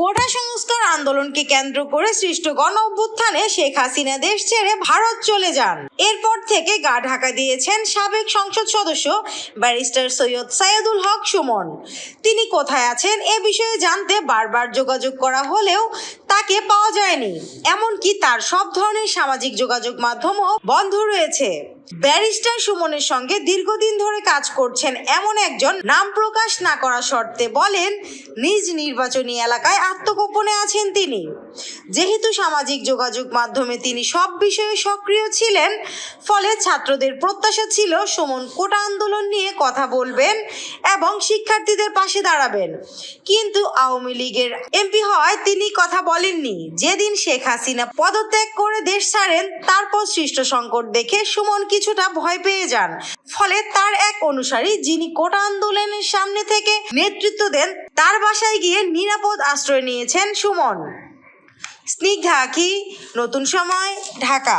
কোটা সংস্কার আন্দোলনকে কেন্দ্র করে সৃষ্ট গণ অভ্যুত্থানে শেখ হাসিনা দেশ ছেড়ে ভারত চলে যান। এরপর থেকে গা ঢাকা দিয়েছেন সাবেক সংসদ সদস্য ব্যারিস্টার সৈয়দ সাইদুল হক সুমন। তিনি কোথায় আছেন এ বিষয়ে জানতে বারবার যোগাযোগ করা হলেও তাকে পাওয়া যায়নি। এমনকি তার সব ধরনের সামাজিক যোগাযোগ মাধ্যমও বন্ধ রয়েছে। ব্যারিস্টার সুমনের সঙ্গে দীর্ঘদিন ধরে কাজ করছেন এমন একজন নাম প্রকাশ না করা শর্তে বলেন, নিজ নির্বাচনী এলাকায় আত্মগোপনে আছেন তিনি। যেহেতু সামাজিক যোগাযোগ মাধ্যমে তিনি সব বিষয়ে সক্রিয় ছিলেন, ফলে ছাত্রদের প্রত্যাশা ছিল সুমন কোটা আন্দোলন নিয়ে কথা বলবেন এবং শিক্ষার্থীদের পাশে দাঁড়াবেন। কিন্তু আওয়ামী লীগের এমপি হওয়ায় তিনি কথা বলেননি। যেদিন শেখ হাসিনা পদত্যাগ করে দেশ ছাড়েন, তারপর সৃষ্ট সংকট দেখে সুমন কিছুটা ভয় পেয়ে যান। ফলে তার এক অনুসারী যিনি কোটা আন্দোলনের সামনে থেকে নেতৃত্ব দেন, তার বাসায় গিয়ে নিরাপদ আশ্রয় নিয়েছেন সুমন। স্নিগ্ধা আখি নতুন সময় ঢাকা।